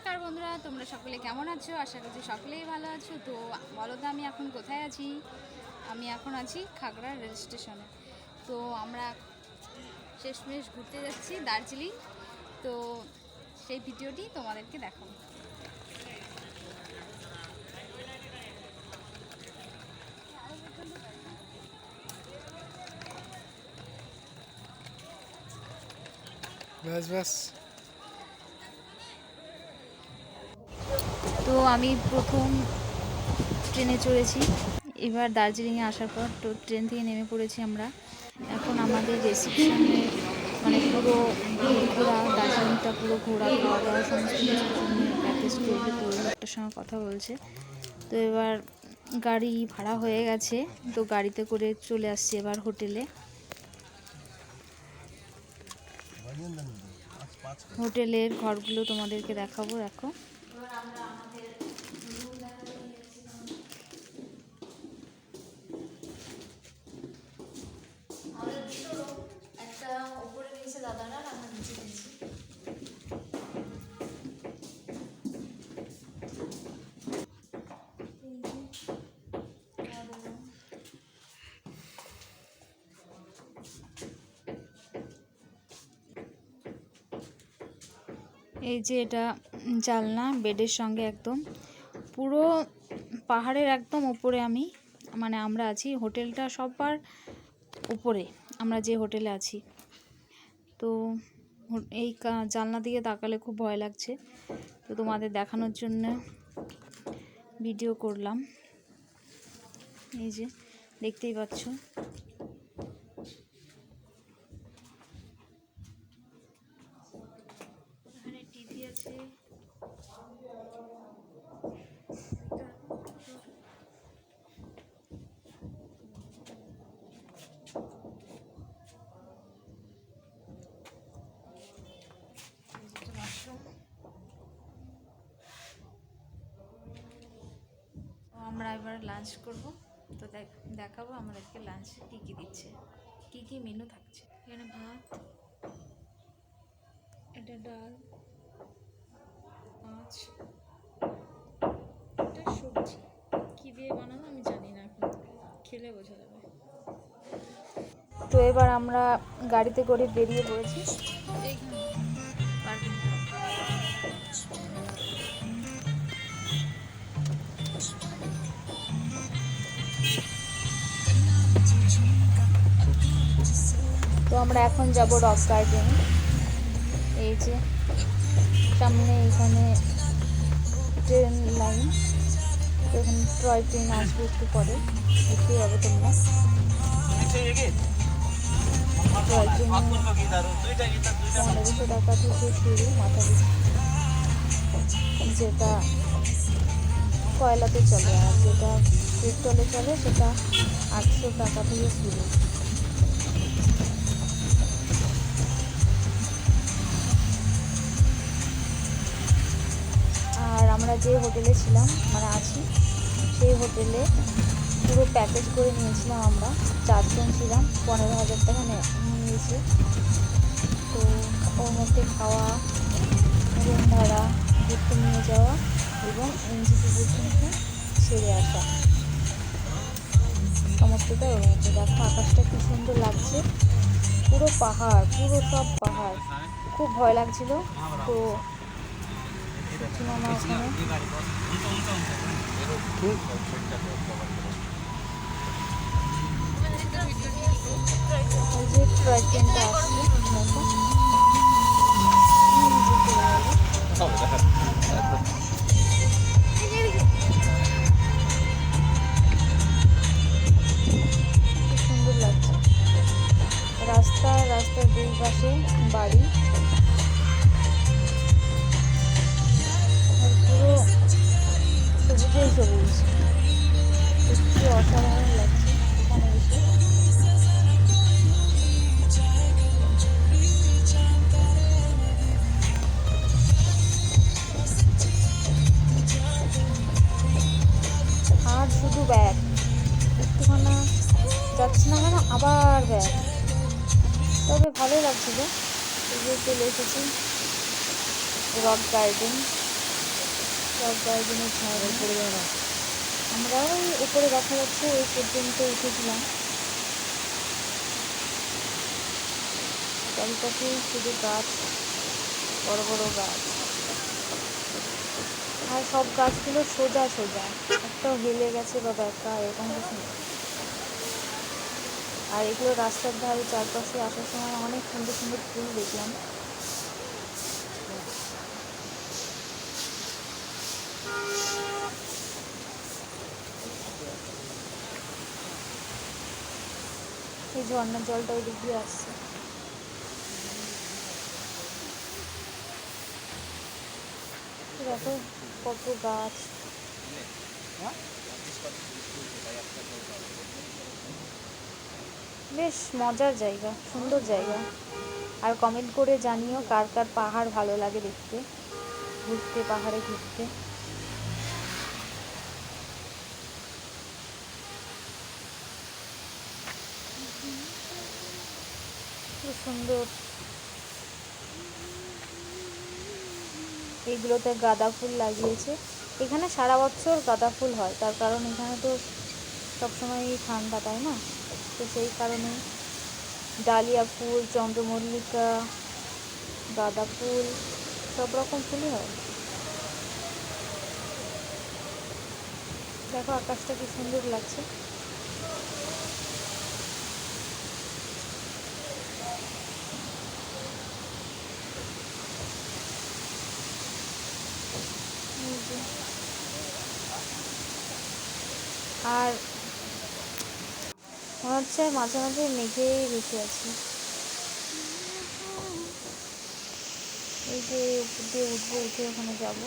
নমস্কার বন্ধুরা, তোমরা সকলে কেমন আছো? আশা করছি সকলেই ভালো আছো। তো বলো তো, আমি এখন কোথায় আছি? আমি এখন আছি খাগড়া রেল স্টেশনে। তো আমরা শেষমেশ ঘুরতে যাচ্ছি দার্জিলিং। তো সেই ভিডিওটি তোমাদেরকে দেখাবো। ব্যাস ব্যাস। তো আমি প্রথম ট্রেনে চড়েছি। এবার দার্জিলিংয়ে আসার পর তো ট্রেন থেকে নেমে পড়েছি আমরা। এখন আমাদের রিসেপশনে মানে পুরো ঘোরা, দার্জিলিংটা পুরো ঘোরা, খাওয়া দাওয়া সমস্ত কিছু করবে সঙ্গে কথা বলছে। তো এবার গাড়ি ভাড়া হয়ে গেছে, তো গাড়িতে করে চলে আসছি এবার হোটেলে। হোটেলের ঘরগুলো তোমাদেরকে দেখাবো, দেখো। এই যে এটা জালনা, বেডের সঙ্গে একদম। পুরো পাহাড়ের একদম উপরে আমি মানে আমরা আছি হোটেলটা সবার উপরে, আমরা যে হোটেলে আছি। তো এই জানলা দিকে তাকালে খুব ভয় লাগছে। তো তোমাদের দেখানোর জন্য ভিডিও করলাম। এই যে, দেখতেই পাচ্ছ এখানে টিভি আছে এই যে একটা বাথরুম। তো আমরা এবার লাঞ্চ করব। তো দেখ- দেখাবো আমাদেরকে লাঞ্চ কী কী দিচ্ছে, কী কী মেনু থাকছে। এখানে ভাত এটা ডাল, মাছ এটা সবজি। কী দিয়ে বানানো আমি জানি না এখন, খেলে বোঝা যাবে। তো এবার আমরা গাড়িতে করে বেরিয়ে পড়েছি। এইখানে। তো আমরা এখন যাব রক গার্ডেন এই যে, সামনে এখানে ট্রেন লাইন তো এখানে টয় ট্রেন আসবে একটু পরে। দেখতে পাবে তোমরা। ট্রেন পনেরোশো টাকা থেকে শুরু মাথা যেটা কয়লাতে চলে আর যেটা পেট্রোলে চলে সেটা আটশো টাকা থেকে শুরু। আমরা যে হোটেলে ছিলাম মানে আছি, সেই হোটেলে পুরো প্যাকেজ করে নিয়েছিলাম আমরা। চারজন ছিলাম, পনেরো হাজার টাকা নিয়েছে। তো ওর মধ্যে খাওয়া, রুম ভাড়া ঘুরতে নিয়ে যাওয়া এবং এনজিপি পর্যন্ত ছেড়ে আসা। সমস্তটা ওর মধ্যে দেখো আকাশটা কি সুন্দর লাগছে। পুরো পাহাড়, পুরো সব পাহাড়। খুব ভয় লাগছিল। তো রাস্তা রাস্তার দুই পাশে বাড়ি। আবার ব্যাগ তবে ভালোই লাগছিল। এই যে চলে এসেছি। Rock garden. রক গার্জেনের ছায়া পড়ে যায় না আমরাও ওই উপরে দেখা যাচ্ছে ওই পর্যন্ত উঠেছিলাম। চারিপাশে শুধু গাছ, বড় বড় গাছ। আর সব গাছগুলো সোজা সোজা। একটাও হেলে গেছে বা ব্যাকা এরকম কিছু নেই আর এগুলো রাস্তার ধারে চারপাশে আসার সময় অনেক সুন্দর সুন্দর ফুল দেখলাম। এই ঝর্ণার জলটা ওই আসছে। দেখো কত গাছ। বেশ মজার জায়গা, সুন্দর জায়গা। আর কমেন্ট করে জানিও কার কার পাহাড় ভালো লাগে দেখতে, ঘুরতে, পাহাড়ে ঘুরতে। খুব সুন্দর। এইগুলোতে গাঁদা ফুল লাগিয়েছে। এখানে সারা বছর গাঁদা ফুল হয়, তার কারণ এখানে তো সবসময়ই ঠান্ডা, তাই না? তো সেই কারণে ডালিয়া ফুল, চন্দ্রমল্লিকা, গাঁদা ফুল, সব রকম ফুলই হয়। দেখো আকাশটা কি সুন্দর লাগছে এই যে। আর হচ্ছে মাঝে মাঝে মেঘেই বেশি আছে। এই যে উপর দিয়ে উঠবো উঠে ওখানে যাব।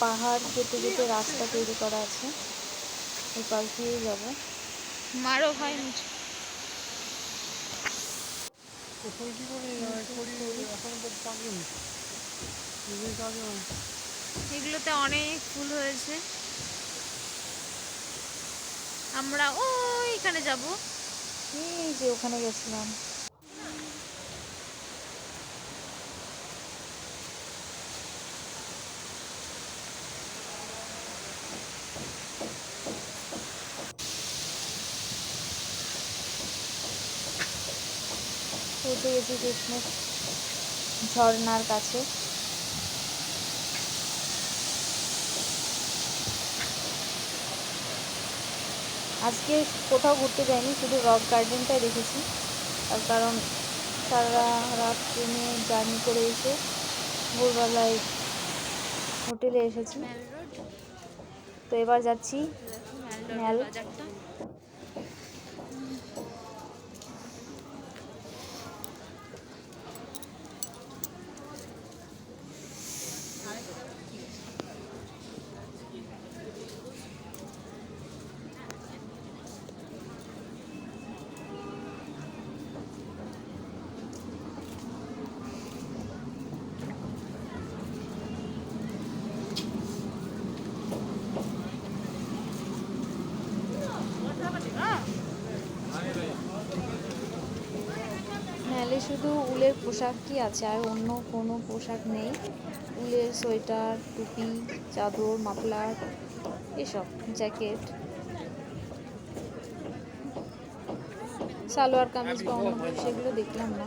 পাহাড় কেটে কেটে রাস্তা তৈরি করা আছে। ওই পাশ দিয়েই যাব। মারো ভাই এখন এগুলোতে অনেক ফুল হয়েছে। আমরা ওইখানে যাব। এই যে ওখানে গেছিলাম। ঝর্ণার কাছে। কোথাও ঘুরতে যাইনি শুধু রক গার্ডেনটাই দেখেছি। তার কারণ সারা রাত ট্রেনে জার্নি করে এসে ভোরবেলায় হোটেলে এসেছি। তো এবার যাচ্ছি ম্যাল ম্যালে শুধু উলের পোশাকই আছে, আর অন্য কোনো পোশাক নেই। উলের সোয়েটার, টুপি, চাদর, মাফলার, এসব, জ্যাকেট। সালোয়ার, কামিজ বা অন্য সেগুলো দেখলাম না।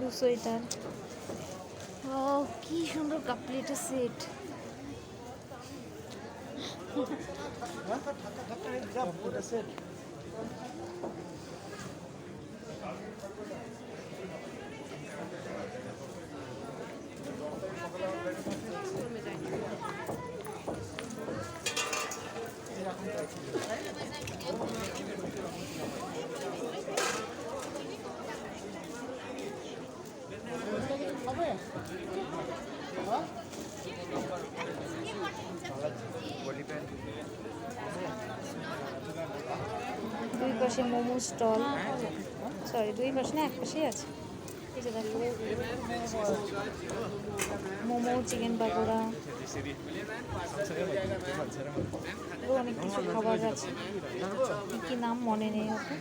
ব্লু সোয়েটার ও কি সুন্দর কাপলেটের সেট Thank you. দুই পাশে মোমো স্টল। সরি দুই পাশে না, এক পাশেই আছে। মোমো, চিকেন পাকোড়া। অনেক কিছু খাবার আছে। কি নাম মনে নেই ওকে?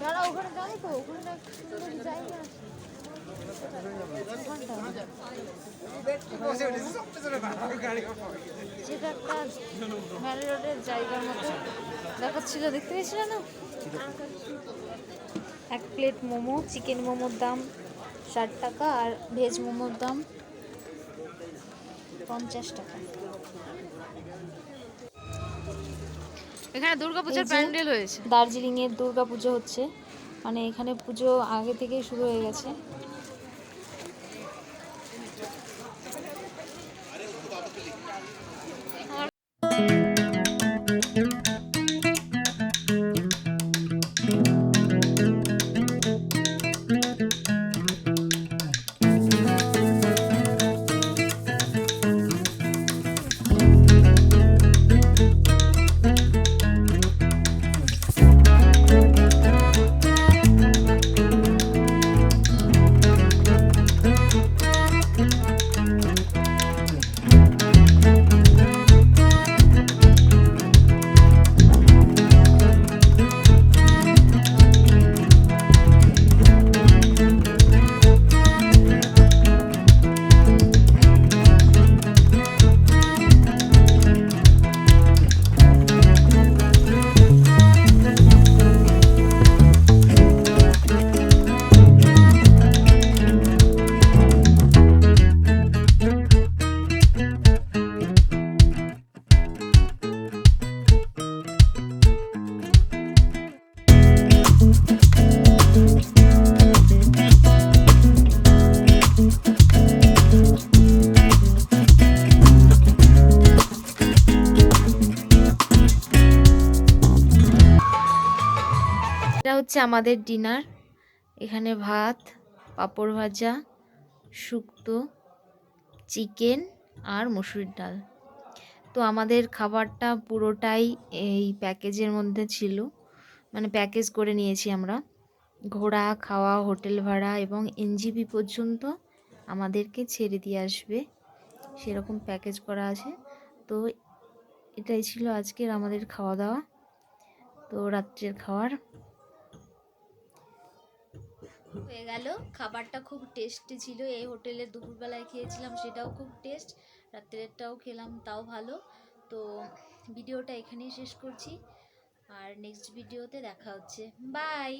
দাঁড়া একটা ম্যারি রোডের জায়গার মতো। দেখাচ্ছিল, দেখতে পেয়েছিল এক প্লেট মোমো, চিকেন মোমোর দাম ষাট টাকা আর ভেজ মোমোর দাম পঞ্চাশ টাকা। এখানে দুর্গাপূজার প্যান্ডেল হয়েছে। দার্জিলিংয়ের দুর্গা পুজো হচ্ছে। মানে এখানে পুজো আগে থেকেই শুরু হয়ে গেছে। এটা হচ্ছে আমাদের ডিনার। এখানে ভাত, পাঁপড় ভাজা, শুক্তো, চিকেন আর মসুরির ডাল। তো আমাদের খাবারটা পুরোটাই এই প্যাকেজের মধ্যে ছিল। মানে প্যাকেজ করে নিয়েছি আমরা। ঘোরা, খাওয়া, হোটেল ভাড়া এবং এনজিপি পর্যন্ত আমাদেরকে ছেড়ে দিয়ে আসবে। সেরকম প্যাকেজ করা আছে। তো এটাই ছিল আজকের আমাদের খাওয়া দাওয়া। তো রাত্রের খাওয়ার হয়ে গেল। খাবারটা খুব টেস্টি ছিল। এই হোটেলে দুপুরবেলায় খেয়েছিলাম, সেটাও খুব টেস্ট রাত্রেরটাও খেলাম, তাও ভালো। তো ভিডিওটা এখানেই শেষ করছি। আর নেক্সট ভিডিওতে দেখা হচ্ছে। বাই